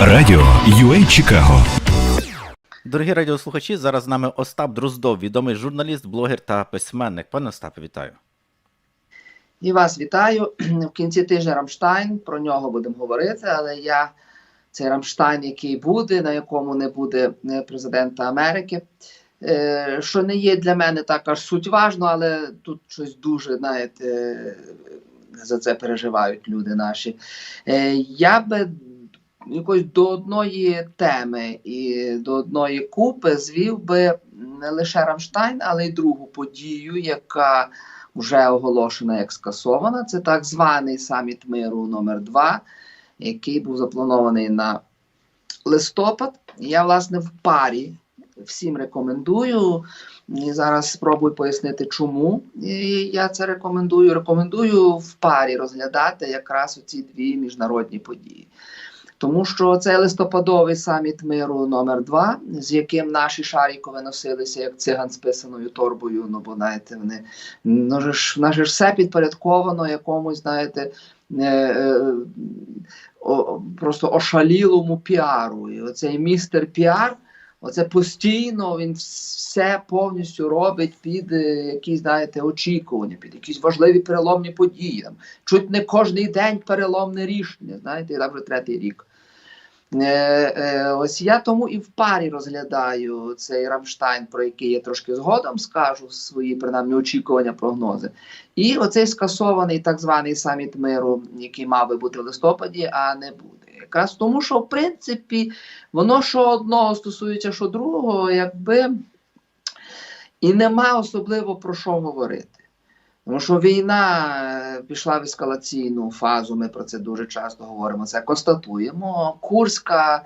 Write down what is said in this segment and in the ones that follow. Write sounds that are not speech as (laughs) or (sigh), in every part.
Радіо UA Чикаго. Дорогі радіослухачі, зараз з нами Остап Дроздов, відомий журналіст, блогер та письменник. Пане Остапе, вітаю. І вас вітаю. В кінці тижня Рамштайн. Про нього будемо говорити, але я цей Рамштайн, який буде, на якому не буде е, президента Америки. е, Що не є для мене так аж суть важно, але тут щось дуже, знаєте, за це переживають люди наші. Е, Я би якось до одної теми і до одної купи звів би не лише Рамштайн, але й другу подію, яка вже оголошена як скасована. Це так званий саміт миру номер 2 який був запланований на листопад. Я, власне, в парі всім рекомендую. І зараз спробую пояснити, чому я це рекомендую. Рекомендую в парі розглядати якраз оці дві міжнародні події. Тому що це листопадовий саміт миру номер 2 з яким наші шарікови носилися як циган з писаною торбою. Ну, бо знаєте, вони ну, ж, наше ж все підпорядковано якомусь, знаєте, е, е, просто ошалілому піару. І оцей містер піар, оце постійно він все повністю робить під е, якісь, знаєте, очікування, під якісь важливі переломні події. Там, чуть не кожний день переломне рішення, знаєте, і так вже третій рік. Е, е, ось я тому і в парі розглядаю цей Рамштайн, про який я трошки згодом скажу свої принаймні очікування, прогнози. І оцей скасований так званий саміт миру, який мав би бути в листопаді, а не буде. Якраз тому, що в принципі воно що одного стосується, що другого, якби і нема особливо про що говорити. Тому що війна е, пішла в ескалаційну фазу, ми про це дуже часто говоримо. Це констатуємо. Курська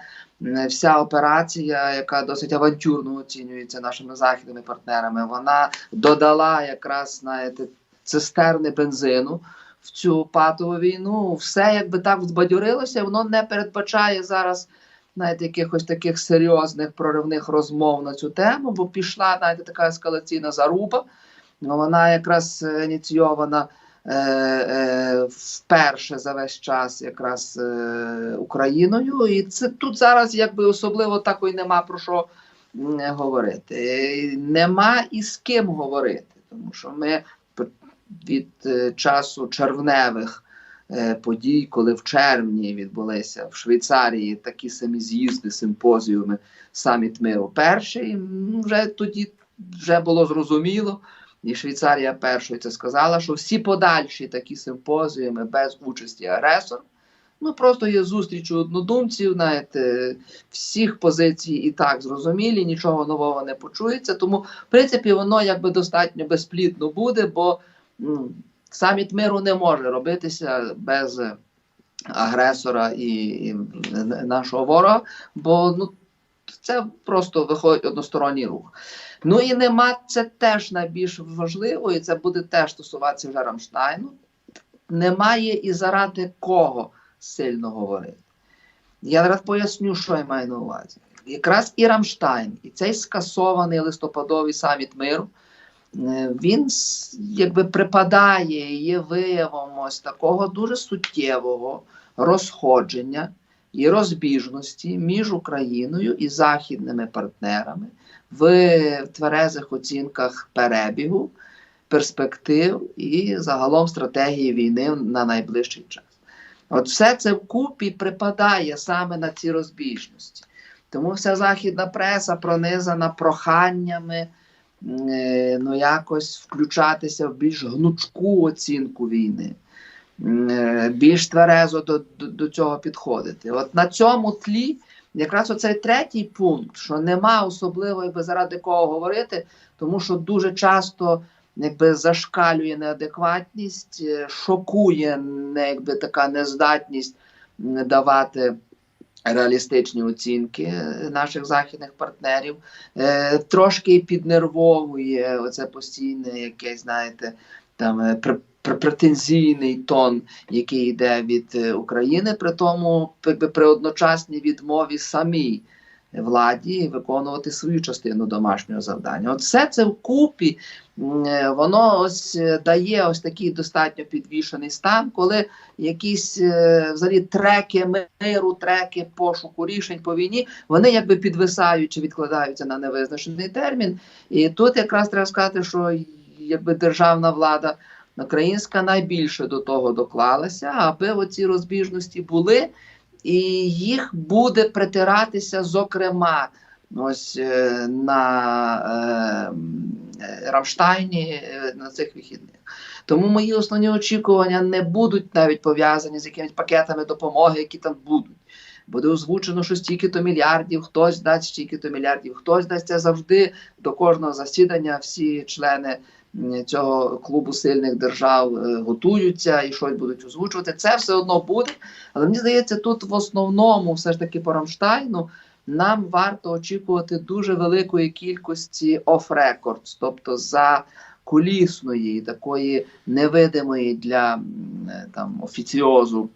вся операція, яка досить авантюрно оцінюється нашими західними партнерами, вона додала якраз знаєте, цистерни бензину в цю патову війну. Все якби так збадьорилося, воно не передбачає зараз. Знаєте, якихось таких серйозних проривних розмов на цю тему, бо пішла знаєте, така ескалаційна заруба. Ну, вона якраз е, ініційована е, е, вперше за весь час якраз е, Україною. І це тут зараз якби особливо такої нема про що говорити. Е, Нема і з ким говорити, тому що ми від е, часу червневих е, подій, коли в червні відбулися в Швейцарії такі самі з'їзди, симпозіуми, саміт миру перший, вже тоді вже було зрозуміло. І Швейцарія першою це сказала, що всі подальші такі симпозіуми без участі агресора, ну просто є зустріч у однодумців, знаєте, всіх позицій і так зрозумілі, нічого нового не почується. Тому, в принципі, воно якби достатньо безплідно буде, бо саміт миру не може робитися без агресора і, і нашого ворога, бо ну, це просто виходить односторонній рух. Ну і нема це теж найбільш важливо, і це буде теж стосуватися вже Рамштайну. Немає і заради кого сильно говорити. Я зараз поясню, що я маю на увазі. Якраз і Рамштайн, і цей скасований листопадовий саміт миру, е, він якби припадає, є виявом ось такого дуже суттєвого розходження і розбіжності між Україною і західними партнерами в тверезих оцінках перебігу, перспектив і загалом стратегії війни на найближчий час. От все це вкупі припадає саме на ці розбіжності. Тому вся західна преса пронизана проханнями е, ну, якось включатися в більш гнучку оцінку війни, е, більш тверезо до, до, до цього підходити. От на цьому тлі якраз оцей третій пункт, що нема особливо якби заради кого говорити, тому що дуже часто якби зашкалює неадекватність, е, шокує якби така нездатність давати реалістичні оцінки наших західних партнерів, е, трошки піднервовує оце постійне якесь, знаєте, там е, пр- пр- претензійний тон, який йде від е, України, при тому якби при одночасній відмові самій владі виконувати свою частину домашнього завдання. От все це вкупі воно ось е, дає ось такий достатньо підвішений стан, коли якісь е, взагалі треки миру, треки пошуку рішень по війні, вони якби підвисають чи відкладаються на невизначений термін. І тут якраз треба сказати, що якби державна влада українська найбільше до того доклалася, аби оці розбіжності були, і їх буде притиратися, зокрема, ось е, на е, е, Рамштайні е, на цих вихідних. Тому мої основні очікування не будуть навіть пов'язані з якимись пакетами допомоги, які там будуть. Буде озвучено, що стільки-то мільярдів, хтось дасть стільки-то мільярдів, хтось дасть це завжди до кожного засідання. Всі члени цього клубу сильних держав е, готуються і щось будуть озвучувати. Це все одно буде. Але мені здається, тут в основному, все ж таки, по Рамштайну, нам варто очікувати дуже великої кількості оф-рекордс, тобто за кулісної, такої невидимої для там офіціозу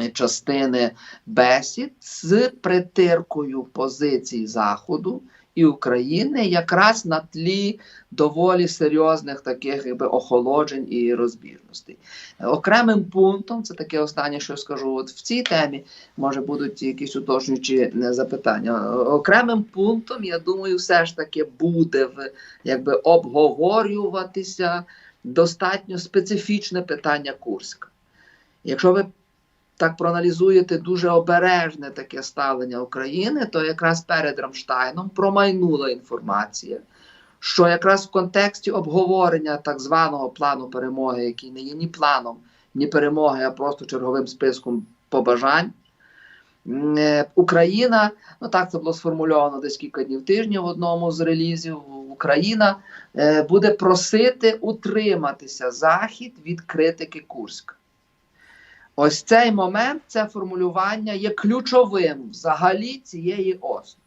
е, частини бесід з притиркою позицій Заходу і України якраз на тлі доволі серйозних таких якби охолоджень і розбіжностей. Окремим пунктом, це таке останнє, що я скажу, от в цій темі може будуть якісь уточнюючі е, запитання. Окремим пунктом, я думаю, все ж таки буде якби обговорюватися достатньо специфічне питання Курська. Якщо ви так проаналізуєте дуже обережне таке ставлення України, то якраз перед Рамштайном промайнула інформація, що якраз в контексті обговорення так званого плану перемоги, який не є ні планом, ні перемоги, а просто черговим списком побажань. е, Україна, ну так це було сформульовано десь кілька днів тижня в одному з релізів. Україна е, буде просити утриматися Захід від критики Курська. Ось цей момент, це формулювання є ключовим взагалі цієї осені.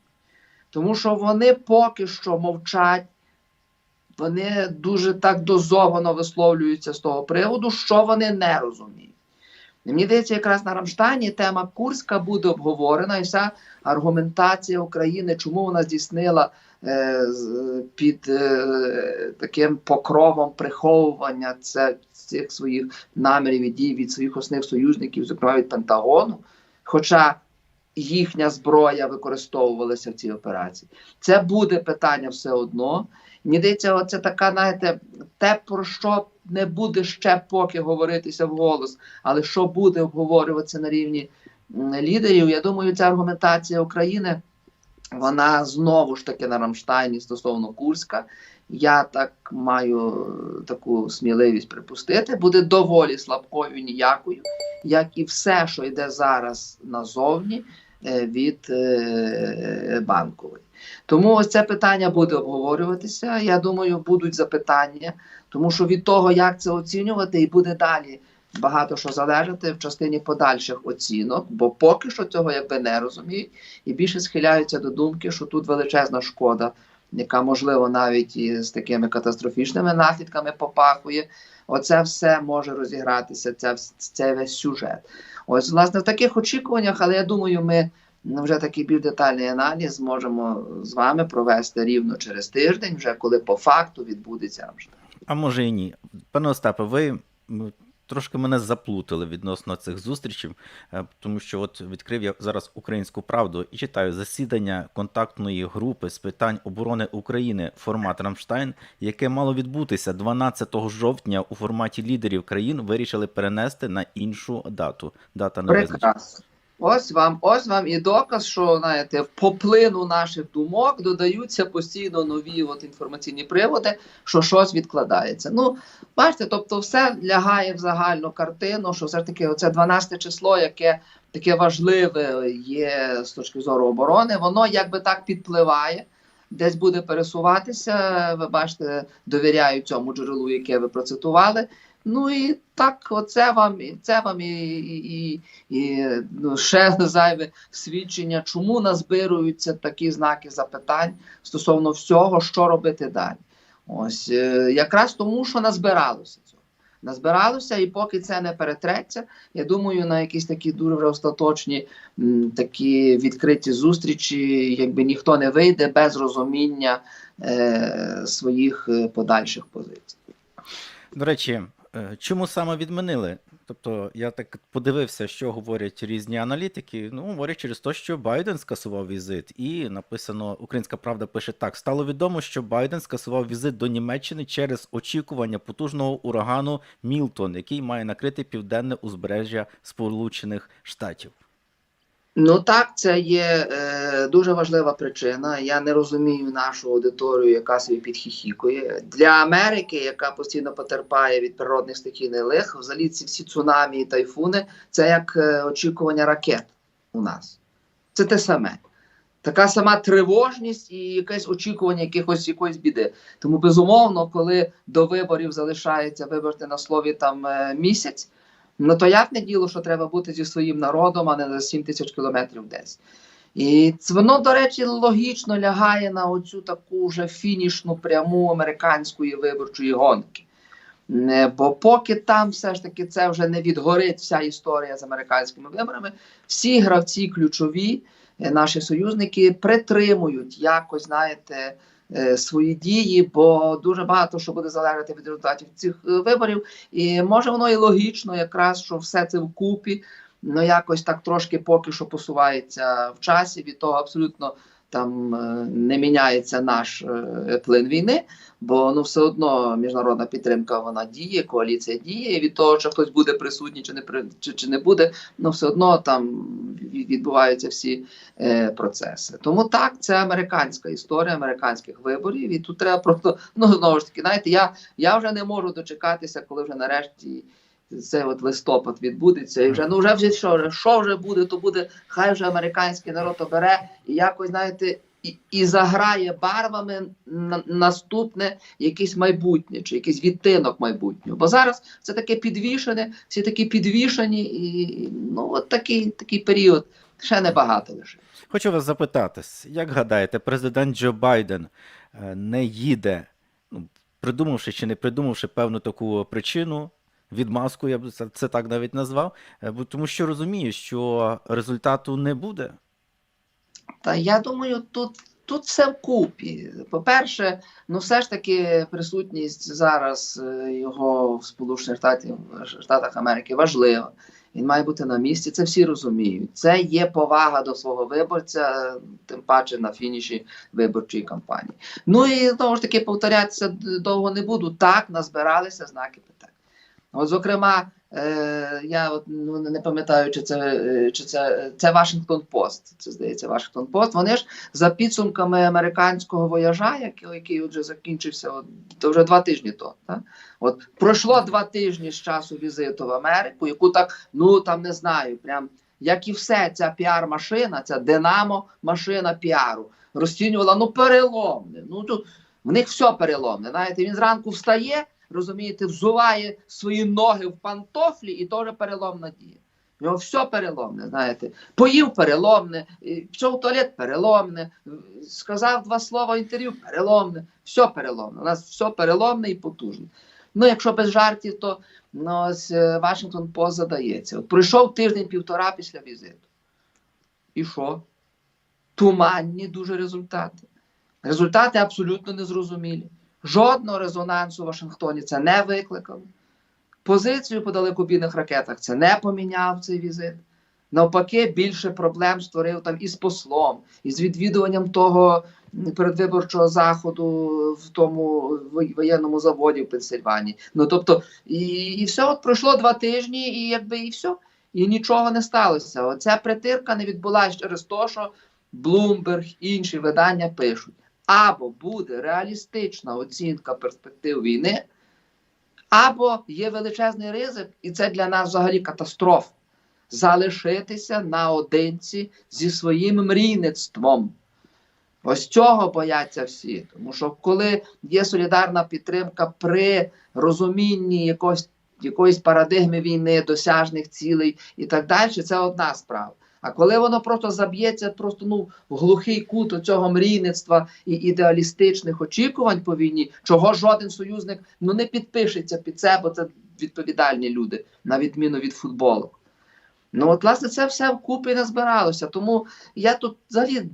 Тому що вони поки що мовчать, вони дуже так дозовано висловлюються з того приводу, що вони не розуміють. Мені здається, якраз на Рамштайні тема Курська буде обговорена, і вся аргументація України, чому вона здійснила е, під е, таким покровом приховування це, цих своїх намірів і дій від своїх основних союзників, зокрема від Пентагону. Хоча їхня зброя використовувалася в цій операції. Це буде питання все одно. Мені здається, оце така, знаєте, те, про що не буде ще поки говоритися вголос, але що буде обговорюватися на рівні лідерів. Я думаю, ця аргументація України, вона знову ж таки на Рамштайні стосовно Курська. Я так маю е, таку сміливість припустити, буде доволі слабкою ніякою, як і все, що йде зараз назовні е, від е, банкової. Тому ось це питання буде обговорюватися. Я думаю, будуть запитання, тому що від того, як це оцінювати, і буде далі багато що залежати в частині подальших оцінок, бо поки що цього якби не розуміють, і більше схиляються до думки, що тут величезна шкода, яка можливо навіть і з такими катастрофічними наслідками попахує. Оце все може розігратися, ця, цей весь сюжет. Ось, власне, в таких очікуваннях, але я думаю, ми вже такий більш детальний аналіз зможемо з вами провести рівно через тиждень, вже коли по факту відбудеться. А може і ні. Пане Остапе, ви трошки мене заплутали відносно цих зустрічей, е, тому що от відкрив я зараз українську правду і читаю засідання контактної групи з питань оборони України формат Рамштайн, яке мало відбутися 12 жовтня у форматі лідерів країн, вирішили перенести на іншу дату. Дата не. Прекрасно. Ось вам, ось вам і доказ, що знаєте, в поплину наших думок додаються постійно нові от інформаційні приводи, що щось відкладається. Ну, бачите, тобто, все лягає в загальну картину, що все ж таки, оце 12 число, яке таке важливе є з точки зору оборони, воно якби так підпливає. Десь буде пересуватися. Ви бачите, довіряю цьому джерелу, яке ви процитували. Ну і так, оце вам, і це вам і, і, і, ну, ще зайве свідчення, чому назбируються такі знаки запитань стосовно всього, що робити далі. Ось е, якраз тому, що назбиралося цього. назбиралося, і поки це не перетреться, я думаю, на якісь такі дуже остаточні такі відкриті зустрічі, якби ніхто не вийде без розуміння е, своїх е, подальших позицій. До речі, чому саме відмінили? Тобто я так подивився, що говорять різні аналітики. Ну, говорять через те, що Байден скасував візит, і написано Українська Правда пише так: стало відомо, що Байден скасував візит до Німеччини через очікування потужного урагану Мілтон, який має накрити південне узбережжя Сполучених Штатів. Ну так, це є е, дуже важлива причина. Я не розумію нашу аудиторію, яка собі підхіхікує. Для Америки, яка постійно потерпає від природних стихійних лих, взагалі ці всі цунамі і тайфуни це як е, очікування ракет у нас. Це те саме. Така сама тривожність і якесь очікування якихось якоїсь біди. Тому, безумовно, коли до виборів залишається виборти на слові там е, місяць. Ну то ясне діло, що треба бути зі своїм народом, а не за 7 тисяч кілометрів десь. І воно, до речі, логічно лягає на оцю таку вже фінішну пряму американської виборчої гонки. Бо поки там все ж таки це вже не відгорить вся історія з американськими виборами, всі гравці ключові, е, наші союзники, притримують якось, знаєте, е, свої дії, бо дуже багато що буде залежати від результатів цих е, виборів. І може воно і логічно, якраз що все це вкупі, ну якось так трошки поки що посувається в часі. Від того абсолютно там е, не міняється наш е, плин війни, бо ну все одно міжнародна підтримка вона діє, коаліція діє. І від того, що хтось буде присутній чи не чи, чи не буде, ну все одно там від- відбуваються всі е, процеси. Тому так, це американська історія американських виборів, і тут треба просто ну знову ж таки, знаєте, я, я вже не можу дочекатися, коли вже нарешті. Цей от листопад відбудеться, і вже ну вже вже що, що вже буде, то буде. Хай вже американський народ обере і якось знаєте, і, і заграє барвами на наступне якесь майбутнє чи якийсь відтинок майбутнього. Бо зараз це таке підвішене, всі такі підвішені, і ну от такий, такий період ще небагато лише. Хочу вас запитати, як гадаєте, президент Джо Байден е, не їде, ну, придумавши чи не придумавши певну таку причину, відмазку, я б це, так навіть назвав, е, тому що розуміє, що результату не буде. Та я думаю, тут, тут все вкупі. По-перше, ну все ж таки присутність зараз е, його в Сполучених Штатів, Штатах Америки важлива. Він має бути на місці, це всі розуміють. Це є повага до свого виборця, тим паче на фініші виборчої кампанії. Ну і знову ж таки повторятися довго не буду. Так назбиралися знаки питань. От, зокрема, е, я от, ну, не пам'ятаю, чи це, чи це, це Вашингтон Пост. Це здається Вашингтон Пост. Вони ж за підсумками американського вояжа, який, який вже закінчився, от, то вже два тижні то. Так? От пройшло два тижні з часу візиту в Америку, яку так, ну там не знаю, прям як і все, ця піар-машина, ця динамо машина піару розцінювала ну переломне. Ну тут в них все переломне. Знаєте, він зранку встає, розумієте, взуває свої ноги в пантофлі, і теж переломна дія. В нього все переломне, знаєте, поїв переломне, пішов в туалет переломне, сказав два слова інтерв'ю переломне, все переломне. У нас все переломне і потужне. Ну, якщо без жартів, то ну, ось е, Вашингтон Пост задається. От пройшов тиждень-півтора після візиту. І що? Туманні дуже результати. Результати абсолютно незрозумілі. Жодного резонансу в Вашингтоні це не викликало. Позицію по далекобійних ракетах це не поміняв цей візит. Навпаки, більше проблем створив там із послом, із відвідуванням того передвиборчого заходу в тому воєнному заводі в Пенсильванії. Ну тобто, і, і все, от пройшло два тижні, і якби і все. І нічого не сталося. Оця притирка не відбулася через те, що Bloomberg, інші видання пишуть. Або буде реалістична оцінка перспектив війни, або є величезний ризик, і це для нас взагалі катастрофа. Залишитися наодинці зі своїм мрійництвом. Ось цього бояться всі. Тому що коли є солідарна підтримка при розумінні якогось, якоїсь парадигми війни, досяжних цілей і так далі, це одна справа. А коли воно просто заб'ється просто ну, в глухий кут цього мрійництва і ідеалістичних очікувань по війні, чого жоден союзник ну, не підпишеться під це, бо це відповідальні люди, на відміну від футболу. Ну, от, власне, це все вкупі не збиралося. Тому я тут взагалі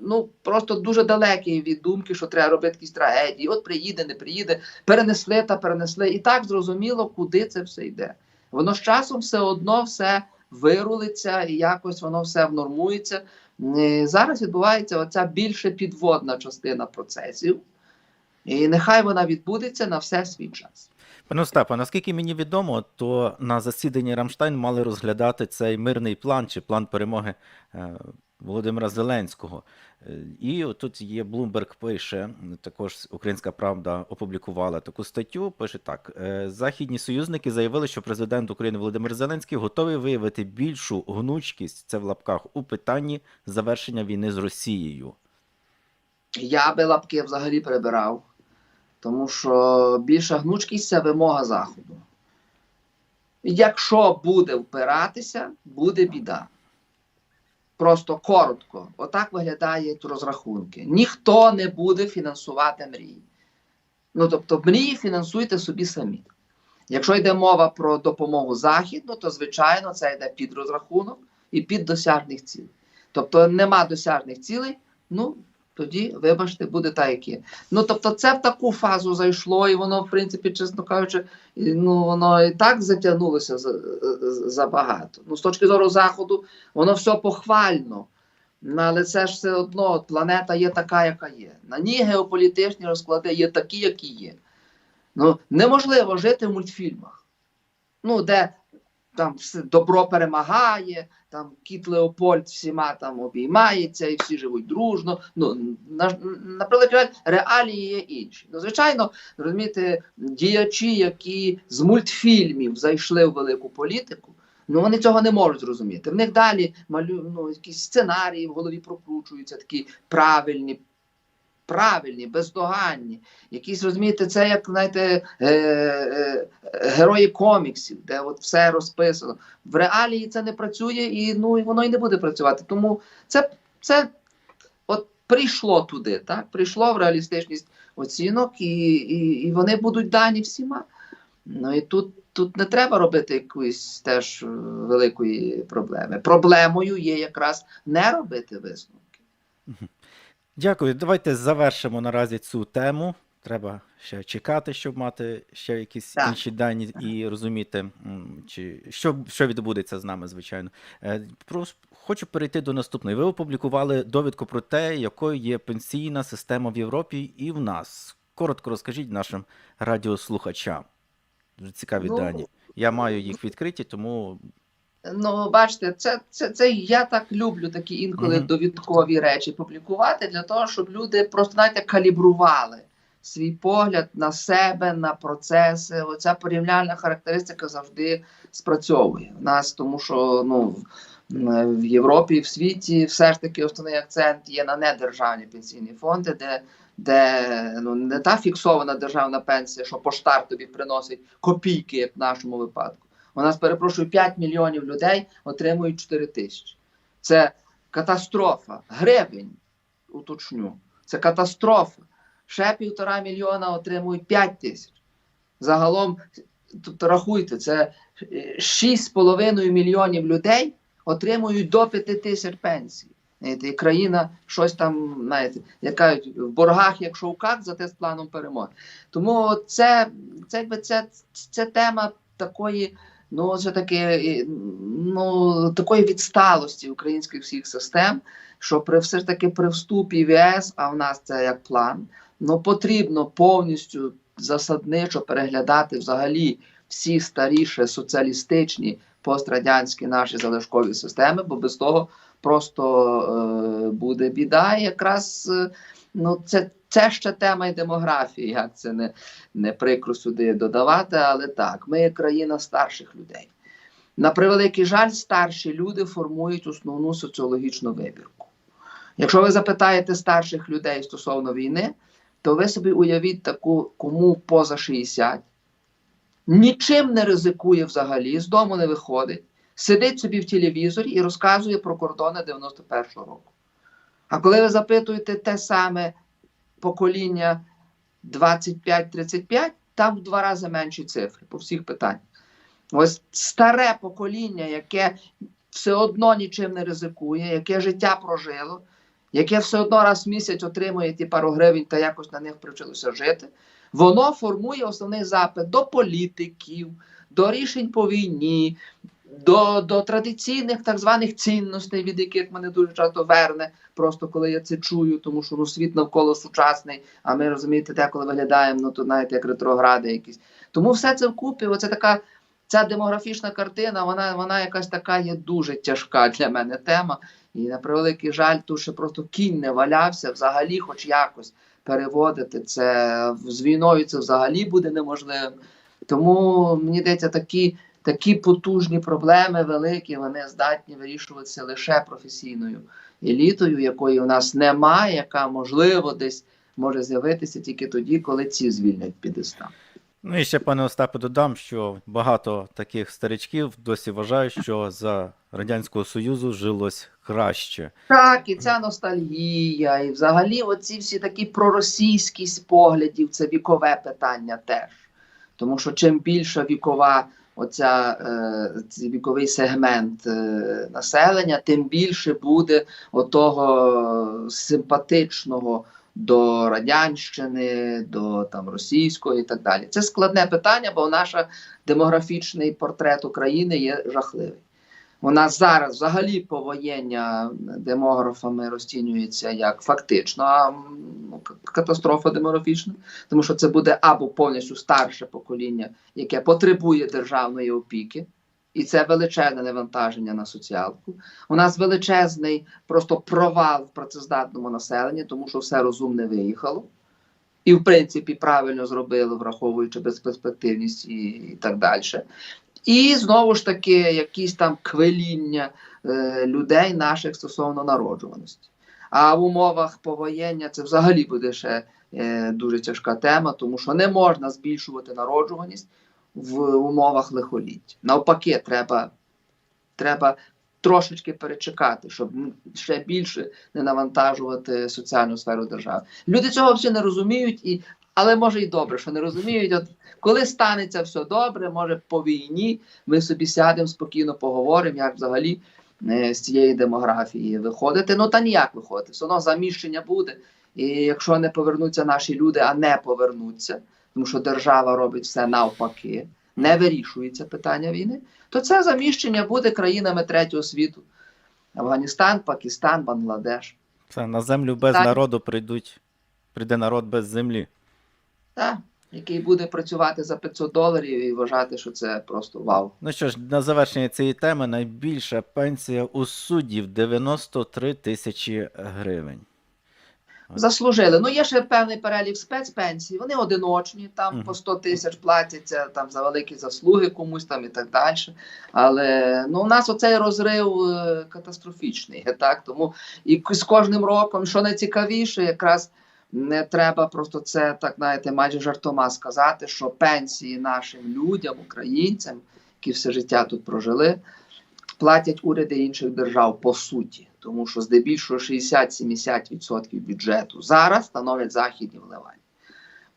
ну, просто дуже далекий від думки, що треба робити якісь трагедії. От приїде, не приїде, перенесли та перенесли. І так зрозуміло, куди це все йде. Воно з часом все одно все вирулиться і якось воно все внормується. Е, Зараз відбувається оця більше підводна частина процесів, і нехай вона відбудеться на все свій час. Пане Остапе, наскільки мені відомо, то на засіданні Рамштайн мали розглядати цей мирний план чи план перемоги е, Володимира Зеленського. Е, І тут є Bloomberg пише, також Українська Правда опублікувала таку статтю. Пише так: е, західні союзники заявили, що президент України Володимир Зеленський готовий виявити більшу гнучкість це в лапках у питанні завершення війни з Росією. Я би лапки взагалі прибирав, тому що більша гнучкість це вимога Заходу. Якщо буде впиратися, буде біда. Просто коротко, отак виглядають розрахунки. Ніхто не буде фінансувати мрії. Ну тобто, мрії фінансуйте собі самі. Якщо йде мова про допомогу західну, то звичайно це йде під розрахунок і під досяжних цілей. Тобто нема досяжних цілей, ну тоді, вибачте, буде так, як є. Ну тобто, це в таку фазу зайшло, і воно, в принципі, чесно кажучи, ну воно і так затягнулося за, забагато. Ну, з точки зору заходу, воно все похвально. Але це ж все одно планета є така, яка є. На ній геополітичні розклади є такі, які є. Ну, неможливо жити в мультфільмах, ну, де там все добро перемагає, там кіт Леопольд всіма там обіймається і всі живуть дружно. Ну, на, на жаль, реалії є інші. Ну, звичайно, розумієте, діячі, які з мультфільмів зайшли в велику політику, ну вони цього не можуть зрозуміти. В них далі малю, ну, якісь сценарії в голові прокручуються, такі правильні, правильні, бездоганні. Якісь, розумієте, це як знаєте, е, е, герої коміксів, де от все розписано. В реалії це не працює і ну, і воно і не буде працювати. Тому це, це от прийшло туди, так? прийшло в реалістичність оцінок, і, і, і вони будуть дані всіма. Ну і тут, тут не треба робити якоїсь теж е, великої проблеми. Проблемою є якраз не робити висновки. Дякую. Давайте завершимо наразі цю тему. Треба ще чекати, щоб мати ще якісь Так. інші дані і розуміти, чи що, що відбудеться з нами, звичайно. Е, Хочу перейти до наступної. Ви опублікували довідку про те, якою є пенсійна система в Європі і в нас. Коротко розкажіть нашим радіослухачам. Дуже цікаві Ну, дані. Я маю їх відкриті, тому Ну, бачите, це, це, це я так люблю такі інколи Мгм. довідкові речі публікувати для того, щоб люди просто знаєте, калібрували свій погляд на себе, на процеси. Оця порівняльна характеристика завжди спрацьовує в нас, тому що ну. в- Європі і в світі все ж таки основний акцент є на недержавні пенсійні фонди, де, де ну, не та фіксована державна пенсія, що поштар тобі приносить копійки, як в нашому випадку. У нас, перепрошую, 5 мільйонів людей отримують 4 тисячі. Це катастрофа. Гривень, уточню. Це катастрофа. Ще півтора мільйона отримують 5 тисяч. Загалом, тобто рахуйте, це е, 6,5 мільйонів людей отримують до 5 тисяч пенсій. І країна щось там, знаєте, як кажуть, в боргах, як шовкак, зате з планом перемоги. Тому це, це, це, це тема такої, ну, все таки, ну, такої відсталості українських всіх систем, що при все ж таки при вступі в ЄС, а в нас це як план, ну потрібно повністю засадничо переглядати взагалі всі старіші соціалістичні пострадянські наші залишкові системи, бо без того просто е, буде біда. Якраз е, ну, це, це ще тема і демографії, як це не, не прикро сюди додавати, але так, ми країна старших людей. На превеликий жаль, старші люди формують основну соціологічну вибірку. Якщо ви запитаєте старших людей стосовно війни, то ви собі уявіть таку, кому поза 60, нічим не ризикує взагалі, з дому не виходить, сидить собі в телевізорі і розказує про кордони 91-го року. А коли ви запитуєте те саме покоління 25-35, там в два рази менші цифри по всіх питаннях. Ось старе покоління, яке все одно нічим не ризикує, яке життя прожило, яке все одно раз в місяць отримує ті пару гривень та якось на них привчилося жити, воно формує основний запит до політиків, до рішень по війні, до, до традиційних так званих цінностей, від яких мене дуже часто верне, просто коли я це чую, тому що ну, світ навколо сучасний, а ми розумієте, деколи виглядаємо, ну то знаєте, як ретрогради якісь. Тому все це вкупі, оце така. Ця демографічна картина, вона, вона якась така є дуже тяжка для мене тема. І на превеликий жаль, тут ще просто кінь не валявся, взагалі, хоч якось переводити це з війною, це взагалі буде неможливим. Тому мені здається, такі, такі потужні проблеми великі, вони здатні вирішуватися лише професійною елітою, якої у нас немає, яка можливо десь може з'явитися тільки тоді, коли ці звільнять підестам. Ну і ще, пане Остапе, додам, що багато таких старичків досі вважають, що за Радянського Союзу жилось краще. Так, і ця ностальгія, і взагалі оці всі такі проросійськість поглядів, це вікове питання теж. Тому що чим більша вікова оця е, віковий сегмент е, населення, тим більше буде отого симпатичного до радянщини, до там російської і так далі. Це складне питання, бо наш демографічний портрет України є жахливий. У нас зараз взагалі повоєння демографами розцінюється як фактично ну, катастрофа демографічна, тому що це буде або повністю старше покоління, яке потребує державної опіки, і це величезне навантаження на соціалку. У нас величезний просто провал в працездатному населенні, тому що все розумне виїхало. І, в принципі, правильно зробили, враховуючи безперспективність і, і так далі. І знову ж таки, якісь там квеління е, людей наших стосовно народжуваності. А в умовах повоєння це взагалі буде ще е, дуже тяжка тема, тому що не можна збільшувати народжуваність в умовах лихоліття. Навпаки, треба, треба трошечки перечекати, щоб ще більше не навантажувати соціальну сферу держави. Люди цього взагалі не розуміють, і, але може і добре, що не розуміють. От коли станеться все добре, може по війні ми собі сядемо спокійно поговоримо, як взагалі е, з цієї демографії виходити. Ну та ніяк виходити. Все одно заміщення буде. І якщо не повернуться наші люди, а не повернуться, тому що держава робить все навпаки, не вирішується питання війни, то це заміщення буде країнами третього світу: Афганістан, Пакистан, Бангладеш. Це на землю без Так. народу прийдуть, прийде народ без землі. Так, який буде працювати за 500 доларів і вважати, що це просто вау. Ну що ж, на завершення цієї теми найбільша пенсія у суддів 93 тисячі гривень. Заслужили. Ну, є ще певний перелік спецпенсій. Вони одиночні, там Мгм. по 100 тисяч платяться там за великі заслуги комусь там і так далі. Але ну, у нас оцей розрив е, катастрофічний. Так? Тому і з кожним роком, що найцікавіше, якраз не треба просто це так знаєте, майже жартома сказати, що пенсії нашим людям, українцям, які все життя тут прожили, платять уряди інших держав по суті, тому що здебільшого 60-70% бюджету зараз становлять західні вливання.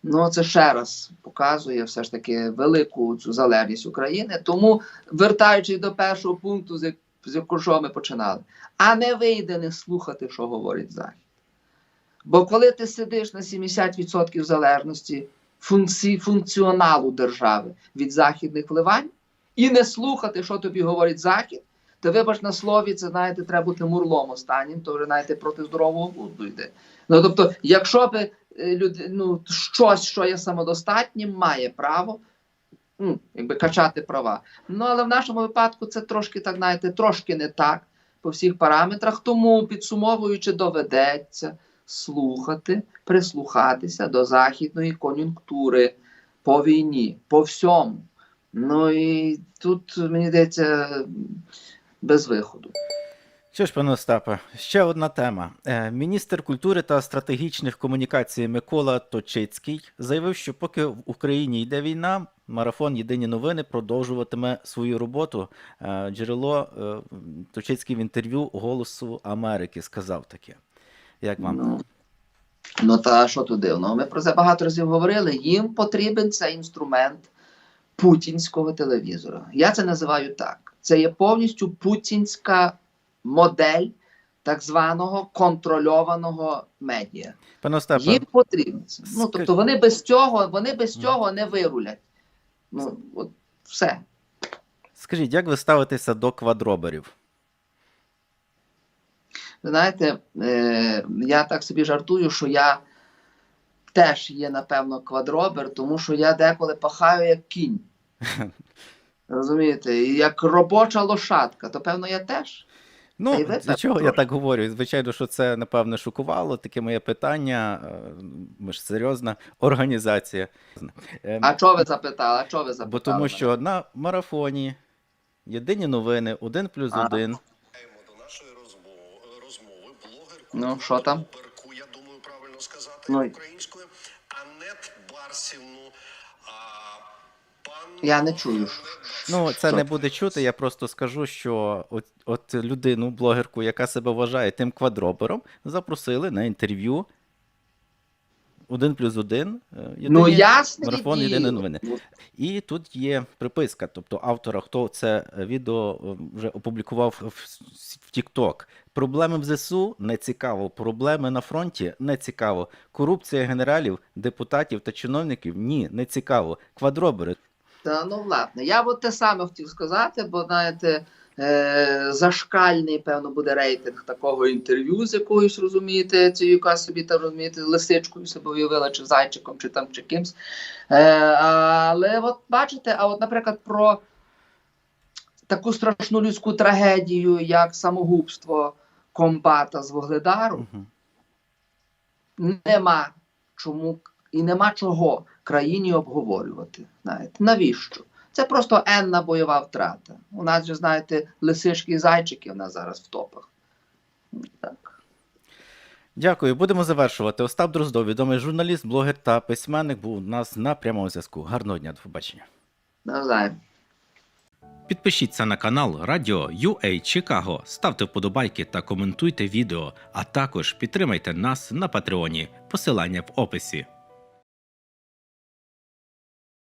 Ну, це ще раз показує все ж таки велику цю залежність України. Тому, вертаючись до першого пункту, з якого ми починали, а не вийде не слухати, що говорить Захід. Бо коли ти сидиш на 70% залежності функції, функціоналу держави від західних вливань, і не слухати, що тобі говорить Захід, то вибач на слові, це знаєте, треба бути мурлом останнім, то вже знаєте, проти здорового глузду йде. Ну тобто, якщо би е, люд, ну, щось, що є самодостатнім, має право ну, якби качати права. Ну але в нашому випадку це трошки так, знаєте, трошки не так по всіх параметрах. Тому підсумовуючи, доведеться слухати, прислухатися до західної кон'юнктури по війні, по всьому. Ну і тут мені здається без виходу. Що ж, пане Остапе, ще одна тема. Е, Міністр культури та стратегічних комунікацій Микола Точицький заявив, що поки в Україні йде війна, марафон Єдині новини продовжуватиме свою роботу. Е, Джерело е, Точицький в інтерв'ю Голосу Америки сказав таке. Як вам? Ну, Ну та що тут дивного? Ми про це багато разів говорили. Їм потрібен цей інструмент путінського телевізора. Я це називаю так. Це є повністю путінська модель так званого контрольованого медіа. Пане Остапе, Їм потрібно. Ну тобто вони без цього, вони без цього не вирулять. Ну от все. скажіть, як ви ставитеся до квадроберів? Знаєте, е, я так собі жартую, що я теж є, напевно, квадробер, тому що я деколи пахаю як кінь. (laughs) Розумієте, і як робоча лошадка, то певно я теж. Ну, для так чого я так говорю? Звичайно, що це, напевне, шокувало. Таке моє питання. Е, Ми ж серйозна організація. Е, А чого ви запитали? А чого ви запитали? Бо тому що на марафоні єдині новини, один плюс один. до нашої розмови, розмови блогерку Ну, що там? я думаю, правильно сказати Ну, українською, Анет Барсівну. А, пан... Я не чую. Ну, це Що? не буде чути. Я просто скажу, що от, от людину, блогерку, яка себе вважає тим квадробером, запросили на інтерв'ю. Один плюс один. е, Ну єдині ясне марафон єдині новини. Ну, І тут є приписка, тобто автора, хто це відео е, вже опублікував в, в TikTok. Проблеми в ЗСУ не цікаво, проблеми на фронті не цікаво. Корупція генералів, депутатів та чиновників ні, не цікаво. Квадробери. Та ну власне, я от те саме хотів сказати, бо знаєте, е, зашкальний, певно, буде рейтинг такого інтерв'ю з якоюсь, розумієте, цією, яка собі там розумієте, лисичкою себе уявила, чи зайчиком, чи там чи кимсь. Е, але от бачите, а от, наприклад, про таку страшну людську трагедію, як самогубство комбата з Вогледару, Мгм. нема чому і нема чого країні обговорювати. Знаєте, навіщо? Це просто енна бойова втрата. У нас же, знаєте, лисички і зайчики в нас зараз в топах. Так. Дякую, будемо завершувати. Остап Дроздов, відомий журналіст, блогер та письменник, був у нас на прямому зв'язку. Гарного дня, до побачення. Навзаєм. Підпишіться на канал Радіо UA Чикаго, ставте вподобайки та коментуйте відео, а також підтримайте нас на Патреоні. Посилання в описі.